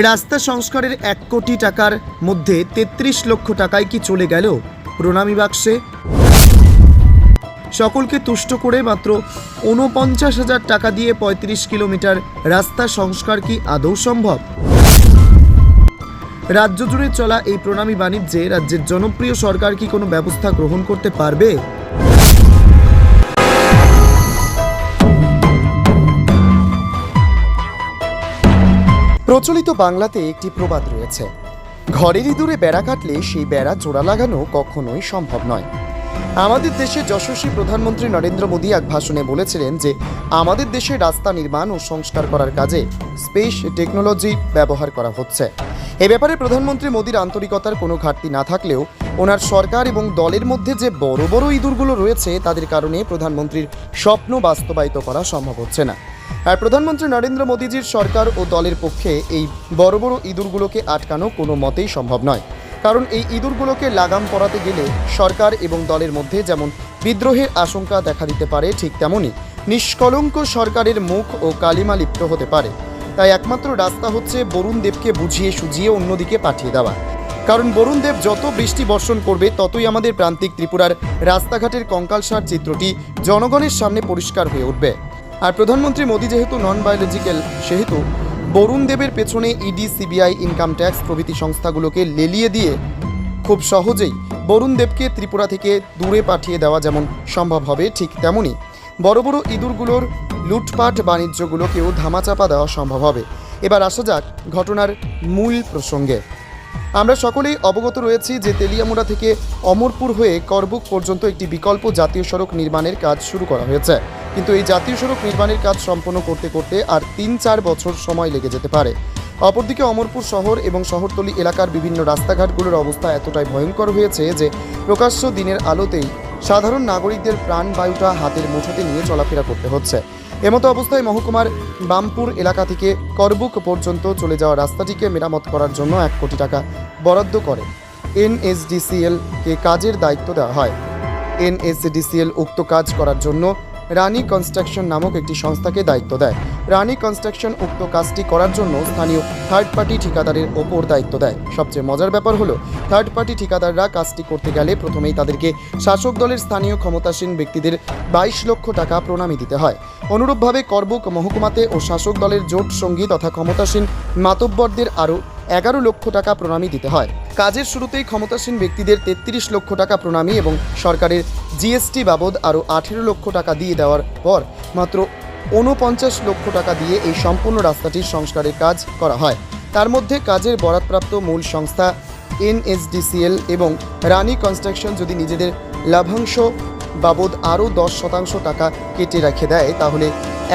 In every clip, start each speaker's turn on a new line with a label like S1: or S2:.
S1: রাস্তা সংস্কারের এক কোটি টাকার মধ্যে তেত্রিশ লক্ষ টাকায় কি চলে গেল? প্রণামী বাক্সে। সকলকে তুষ্ট করে মাত্র ঊনপঞ্চাশ হাজার টাকা দিয়ে পঁয়ত্রিশ কিলোমিটার রাস্তা সংস্কার কি আদৌ সম্ভব? রাজ্য জুড়ে চলা এই প্রণামী বাণিজ্যে রাজ্যের জনপ্রিয় সরকার কি কোনো ব্যবস্থা গ্রহণ করতে পারবে? প্রচলিত বাংলাতে একটি প্রবাদ রয়েছে। ঘরের ইঁদুরে বেড়া কাটলে সেই বেড়া জোড়া লাগানো কখনোই সম্ভব নয়। আমাদের দেশের যশস্বী প্রধানমন্ত্রী নরেন্দ্র মোদী এক ভাষণে বলেছিলেন যে, আমাদের দেশে রাস্তা নির্মাণ ও সংস্কার করার কাজে স্পেস টেকনোলজি ব্যবহার করা হচ্ছে। এ ব্যাপারে প্রধানমন্ত্রী মোদীর আন্তরিকতার কোনো ঘাটতি না থাকলেও ওনার সরকার এবং দলের মধ্যে যে বড় বড় ইঁদুরগুলো রয়েছে, তাদের কারণে প্রধানমন্ত্রীর স্বপ্ন বাস্তবায়িত করা সম্ভব হচ্ছে না। আর প্রধানমন্ত্রী নরেন্দ্র মোদীজির সরকার ও দলের পক্ষে এই বড় বড় ইঁদুরগুলোকে আটকানো কোনো মতেই সম্ভব নয়। কারণ এই ইঁদুরগুলোকে লাগাম পরাতে গেলে সরকার এবং দলের মধ্যে যেমন বিদ্রোহের আশঙ্কা দেখা দিতে পারে ঠিক তেমনই নিষ্কলঙ্ক সরকারের মুখ ও কালিমা লিপ্ত হতে পারে। তাই একমাত্র রাস্তা হচ্ছে বরুণ দেবকে বুঝিয়ে সুঝিয়ে অন্যদিকে পাঠিয়ে দেওয়া। কারণ বরুণ দেব যত বৃষ্টি বর্ষণ করবে, ততই আমাদের প্রান্তিক ত্রিপুরার রাস্তাঘাটের কঙ্কালসার চিত্রটি জনগণের সামনে পরিষ্কার হয়ে উঠবে। আর প্রধানমন্ত্রী মোদী যেহেতু নন বায়োলজিক্যাল সেহেতু বরুণ দেবের পেছনে ইডি সিবিআই ইনকাম ট্যাক্স প্রভৃতি সংস্থাগুলোকে লেলিয়ে দিয়ে খুব সহজেই বরুণ দেবকে ত্রিপুরা থেকে দূরে পাঠিয়ে দেওয়া যেমন সম্ভব হবে, ঠিক তেমনই বড় বড় ইঁদুরগুলোর লুটপাট বাণিজ্যগুলোকেও ধামাচাপা দেওয়া সম্ভব হবে। এবার আসা যাক ঘটনার মূল প্রসঙ্গে। আমরা সকলেই অবগত রয়েছি যে তেলিয়ামুড়া থেকে অমরপুর হয়ে করবুক পর্যন্ত একটি বিকল্প জাতীয় সড়ক নির্মাণের কাজ শুরু করা হয়েছে। কিন্তু এই জাতীয় সড়ক নির্মাণের কাজ সম্পন্ন করতে করতে আর তিন চার বছর সময় লেগে যেতে পারে। অপরদিকে অমরপুর শহর এবং শহরতলি এলাকার বিভিন্ন রাস্তাঘাটগুলোর অবস্থা এতটাই ভয়ঙ্কর হয়েছে যে প্রকাশ্য দিনের আলোতেই সাধারণ নাগরিকদের প্রাণবায়ুটা হাতের মুঠোতে নিয়ে চলাফেরা করতে হচ্ছে। এমতো অবস্থায় মহকুমার বামপুর এলাকা থেকে করবুক পর্যন্ত চলে যাওয়া রাস্তাটিকে মেরামত করার জন্য এক কোটি টাকা বরাদ্দ করে এনএসডিসিএলকে কাজের দায়িত্ব দেওয়া হয়। এনএসডিসিএল উক্ত কাজ করার জন্য রানী কনস্ট্রাকশন নামক একটি সংস্থাকে দায়িত্ব দেয়। রানী কনস্ট্রাকশন উক্ত কাজটি করার জন্য স্থানীয় থার্ড পার্টি ঠিকাদারের ওপর দায়িত্ব দেয়। সবচেয়ে মজার ব্যাপার হলো থার্ড পার্টি ঠিকাদাররা কাজটি করতে গেলে প্রথমেই তাদেরকে শাসক দলের স্থানীয় ক্ষমতাসীন ব্যক্তিদের বাইশ লক্ষ টাকা প্রণামী দিতে হয়। অনুরূপভাবে করবুক মহকুমাতে ও শাসক দলের জোট সঙ্গী তথা ক্ষমতাসীন মাতব্বরদের আরও এগারো লক্ষ টাকা প্রণামী দিতে হয়। কাজের শুরুতেই ক্ষমতাসীন ব্যক্তিদের তেত্রিশ লক্ষ টাকা প্রণামী এবং সরকারের জিএসটি বাবদ আরও আঠেরো লক্ষ টাকা দিয়ে দেওয়ার পর মাত্র ঊনপঞ্চাশ লক্ষ টাকা দিয়ে এই সম্পূর্ণ রাস্তাটির সংস্কারের কাজ করা হয়। তার মধ্যে কাজের বরাদপ্রাপ্ত মূল সংস্থা এনএসডিসিএল এবং রানী কনস্ট্রাকশন যদি নিজেদের লাভাংশ বাবদ আরও দশ শতাংশ টাকা কেটে রেখে দেয়, তাহলে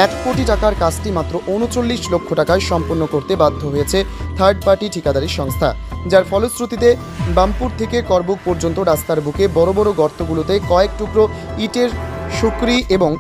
S1: এক কোটি টাকার কাজটি মাত্র উনচল্লিশ লক্ষ টাকায় সম্পন্ন করতে বাধ্য হয়েছে থার্ড পার্টি ঠিকাদারি সংস্থা, যার ফলশ্রুতিতে বামপুর থেকে করবুক পর্যন্ত রাস্তার বুকে বড় বড় গর্তগুলোতে কয়েক টুকরো ইটের শুকরি এবং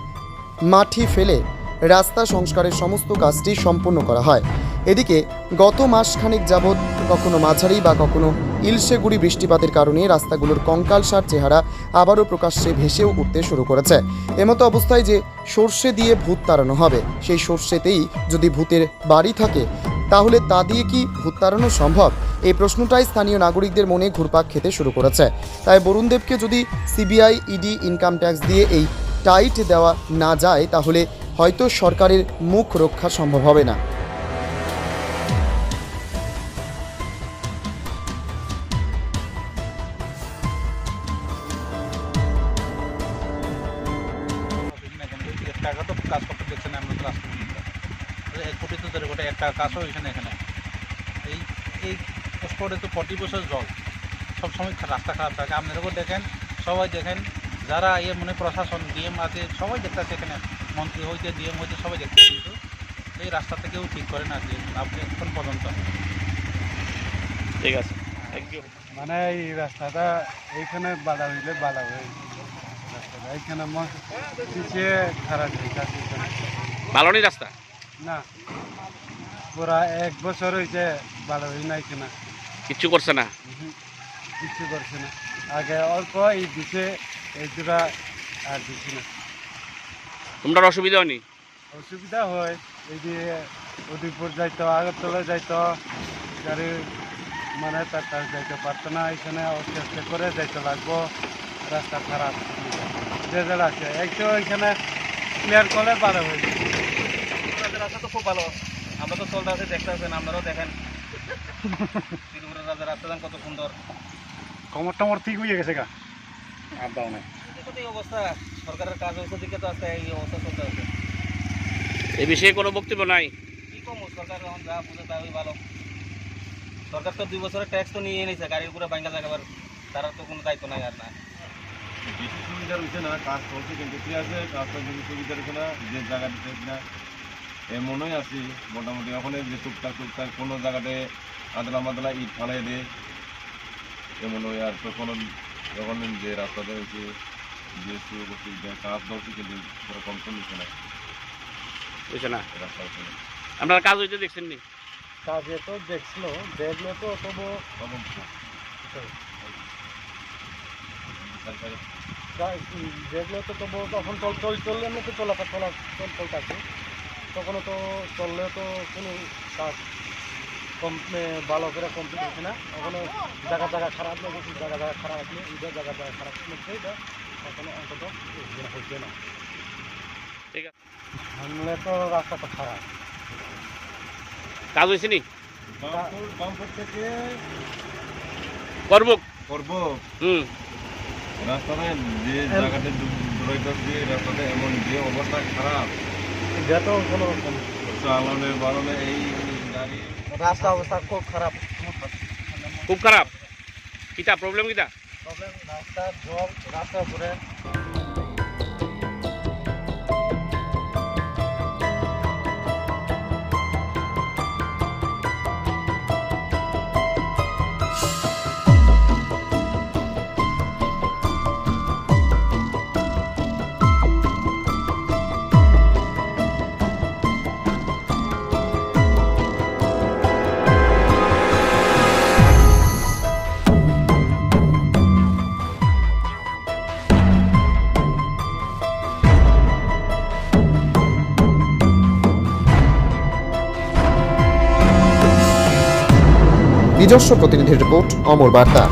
S1: মাটি ফেলে রাস্তা সংস্কারের সমস্ত কাজটি সম্পন্ন করা হয়। এদিকে, গত মাসখানেক যাবৎ কখনো মাঝারি বা কখনো ইলশেগুড়ি বৃষ্টিপাতের কারণে রাস্তাগুলোর কঙ্কালসার চেহারা আবারও প্রকাশ্যে ভেসেও উঠতে শুরু করেছে। এমতো অবস্থায় যে সর্ষে দিয়ে ভূত তাড়ানো হবে, সেই সর্ষেতেই যদি ভূতের বাড়ি থাকে, তাহলে তা দিয়ে কি ভূত তাড়ানো সম্ভব? এই প্রশ্নটাই স্থানীয় নাগরিকদের মনে ঘুরপাক খেতে শুরু করেছে। তাই বরুণদেবকে যদি সিবিআই, ইডি, ইনকাম ট্যাক্স দিয়ে এই টাইট দেওয়া না যায়, তাহলে হয়তো সরকারের মুখ রক্ষা সম্ভব হবে না।
S2: কাজ করতে এক কোটি তো ধরে গোটা এক টাকা কাজও এখানে এই এই তো জল। সব সময় খা- রাস্তা খারাপ থাকে। দেখেন সবাই দেখেন, যারা এর মনে প্রশাসন ডিএম আছে, সবাই দেখতেছে এখানে। মন্ত্রী হইতে ডিএম হইতে সবাই দেখতেছে কিন্তু এই রাস্তাটা কেউ ঠিক করে না যে আপনি এখন পর্যন্ত।
S3: ঠিক আছে থ্যাংক ইউ
S4: মানে এই রাস্তাটা এইখানে বাধা হইলে বাধা হয়ে রাস্তাটা এইখানে পিছিয়ে খারাপ হয়ে যাচ্ছে
S3: ভালো নেই রাস্তা?
S4: না। পুরা এক বছর হয়েছে ভালো হই না এখানে।
S3: কিচ্ছু করছে না?
S4: কিছু করছে না। আগে অল্প এই দিছে এই দুটা আর দিছি না।
S3: তোমরা অসুবিধা হয়নি?
S4: অসুবিধা হয়। এই যে উদয়পুর যাইতো আগরতলা যাইতো গাড়ি মানে তার কাজ যাইতে পারতো না এখানে চেষ্টা করে যাইতে লাগবো। রাস্তা খারাপ। ডেজাল আছে। এই তো এখানে ক্লিয়ার করলে ভালো হয়ে যাবে।
S5: রাস্তা তো খুব ভালো। আমরা তো চলতে আছি দেখতে আছেন আপনারাও দেখেন। ত্রিপুরা রাজার রাস্তা কত সুন্দর।
S4: কমর টমর ঠিক হয়ে গেছে গা।
S5: আর দাও না অবস্থা। সরকারের কাজ হয়েছে দিকে তো আছে এই অবস্থা চলতে আছে।
S3: এই বিষয়ে কোনো বক্তব্য নাই?
S5: কি কম সরকার এখন যা বুঝে তাই ভালো। সরকার তো দুই বছরের ট্যাক্স তো নিয়ে নিয়েছে গাড়ির উপরে বাইঙ্গা জায়গাবার তারা তো কোনো দায়িত্ব নাই আর না।
S6: বেশি সুবিধা রয়েছে না কাজ চলছে কিন্তু ঠিক আছে কাজটা বেশি সুবিধা রয়েছে না যে জায়গা দিতে না এমনই আছি মোটামুটি। এই যে টুকটাক টুকটাক কোনো জায়গাতে আদলা মাদলা ইট ফালাই দে এমন ওই আর তখন যখন যে রাস্তাতে হয়েছে সেরকম তো নিচ্ছে না।
S3: আপনার কাজ হইতে দেখছেন নি?
S4: তো দেখছিল, দেখলে তো তবু দেখলে তো তবু তখন চল চল, চললে তো চলাফা চলা, চল চলতেছে তখনও তো চললে তো কোনো কাজ ভালো করে কমপ্লিট হচ্ছে না। এখনও জায়গা জায়গা খারাপ লেগেছে জায়গা জায়গা খারাপ আছে জায়গা জায়গা খারাপ এখনও অন্তত হচ্ছে না
S3: ঠিক আছে
S4: তো রাস্তাটা খারাপ
S3: কাজ হয়েছে নি?
S6: বামপুর বামপুর থেকে
S3: করব।
S6: করব
S3: হুম।
S6: যে জায়গাতে দূরাইতে রাস্তাতে এমন যে অবস্থা খারাপ
S4: এটা কোনো
S6: চালানের বারণে এই গাড়ি
S4: রাস্তা অবস্থা খুব খারাপ।
S3: খুব খারাপ। কিতা প্রবলেম কিতা
S4: প্রবলেম রাস্তা জল রাস্তার উপরে।
S1: নিজস্ব প্রতিনিধির রিপোর্ট অমর বার্তা।